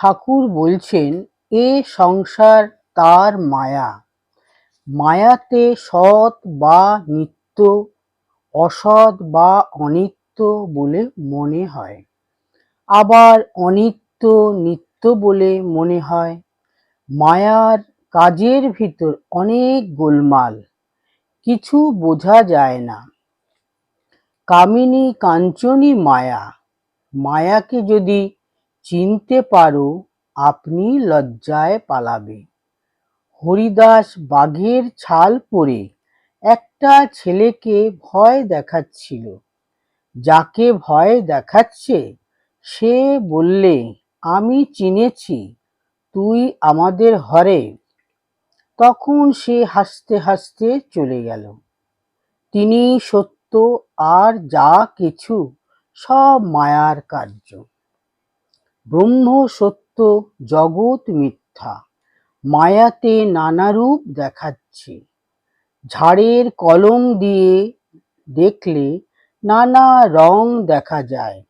ঠাকুর বলছেন, এ সংসার তার মায়া। মায়াতে সৎ বা নিত্য, অসৎ বা অনিত্য বলে মনে হয়। আবার অনিত্য, নিত্য বলে মনে হয়। মায়ার কাজের ভিতর অনেক গোলমাল, কিছু বোঝা যায় না। কামিনী কাঞ্চনী মায়া, মায়াকে যদি চিনতে পারো আপনি লজ্জায় পালাবে। হরিদাস বাঘের ছাল পরে একটা ছেলেকে ভয় দেখাচ্ছিল। যাকে ভয় দেখাচ্ছে, সে বললে, আমি চিনেছি, তুই আমাদের হরে। তখন সে হাসতে হাসতে চলে গেল। তিনি সত্য আর যা কিছু, সব মায়ার কার্য। ব্রহ্ম সত্য জগৎ মিথ্যা। মায়াতে নানা রূপ দেখাচ্ছে। ঝাড়ের কলম দিয়ে দেখলে নানা রং দেখা যায়।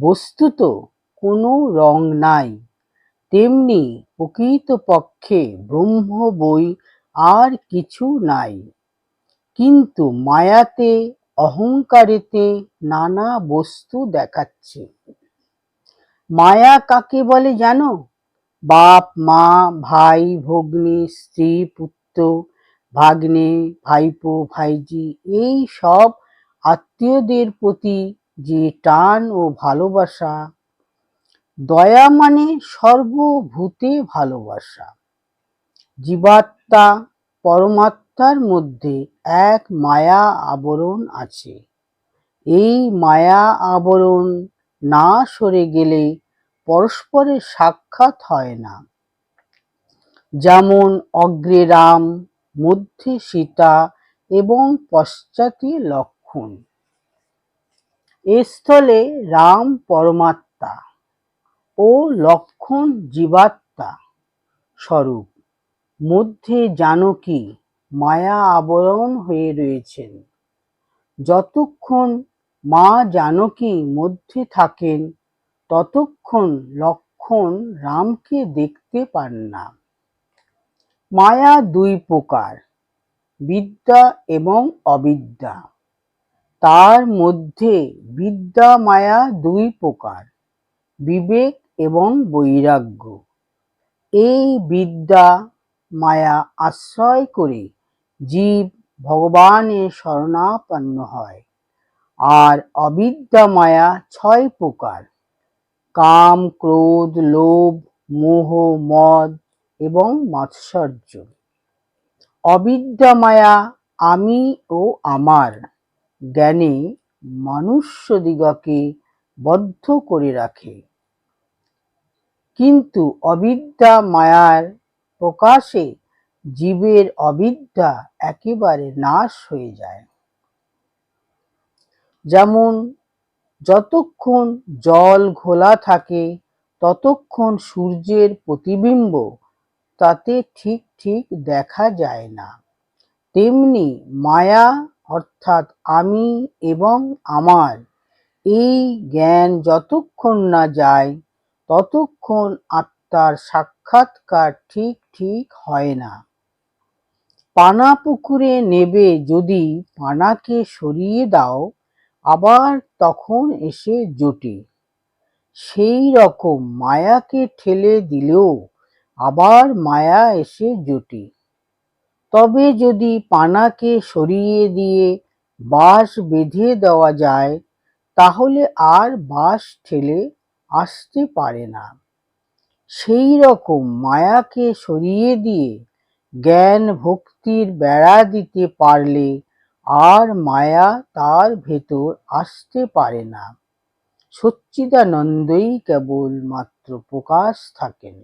বস্তুত কোনো রং নাই। তেমনি প্রকৃতপক্ষে ব্রহ্ম বই আর কিছু নাই। কিন্তু মায়াতে, অহংকারেতে নানা বস্তু দেখাচ্ছে। মায়া কাকে বলে জানো? বাপ, মা, ভাই, ভগ্নী, স্ত্রী, পুত্র, ভাগ্নে, ভাইপো, ভাইজি, এই সব আত্মীয়দের প্রতি যে টান ও ভালোবাসা, দয়া মানে সর্বভূতে ভালোবাসা। জীবাত্মা পরমাত্মার মধ্যে এক মায়া আবরণ আছে। এই মায়া আবরণ না সরে গেলে পরস্পরের সাক্ষাৎ হয় না। যেমন অগ্রে রাম, মধ্যে সীতা এবং পশ্চাতে লক্ষণ। স্থলে রাম পরমাত্মা ও লক্ষণ জীবাত্মা স্বরূপ। মধ্যে জানকী মায়া আবরণ হয়ে রয়েছেন। যতক্ষণ মা জানকী মধ্যে থাকেন, ততক্ষণ লক্ষণ রামকে দেখতে পান না। মায়া দুই প্রকার, বিদ্যা এবং অবিদ্যা। তার মধ্যে বিদ্যা মায়া দুই প্রকার, বিবেক এবং বৈরাগ্য। এই বিদ্যা মায়া আশ্রয় করে জীব ভগবানের শরণাপন্ন হয়। আর অবিদ্যা মায়া ছয় প্রকার। কাম, ক্রোধ, লোভ, মোহ, মদ এবং মাৎসর্য। অবিদ্যা মায়া আমি ও আমার জ্ঞানে মানুষ্যদিগকে বদ্ধ করে রাখে। কিন্তু অবিদ্যা মায়ার প্রকাশে জীবের অবিদ্যা একেবারে নাশ হয়ে যায়। যেমন যতক্ষণ জল ঘোলা থাকে, ততক্ষণ সূর্যের প্রতিবিম্ব তাতে ঠিক ঠিক দেখা যায় না। তেমনি মায়া, অর্থাৎ আমি এবং আমার, এই জ্ঞান যতক্ষণ না যায়, ততক্ষণ আত্মার সাক্ষাৎকার ঠিক ঠিক হয় না। পানা পুকুরে নেবে যদি পানাকে সরিয়ে দাও আবার তখন এসে জোটে। সেই রকম মায়াকে ঠেলে দিলেও আবার মায়া এসে জোটে। তবে যদি পানাকে সরিয়ে দিয়ে বাঁশ বেঁধে দেওয়া যায়, তাহলে আর বাঁশ ঠেলে আসতে পারে না। সেই রকম মায়াকে সরিয়ে দিয়ে জ্ঞান ভক্তির বেড়া দিতে পারলে আর মায়া তার ভেতর আসতে পারে না। সচ্চিদানন্দই কেবল মাত্র প্রকাশ থাকেন।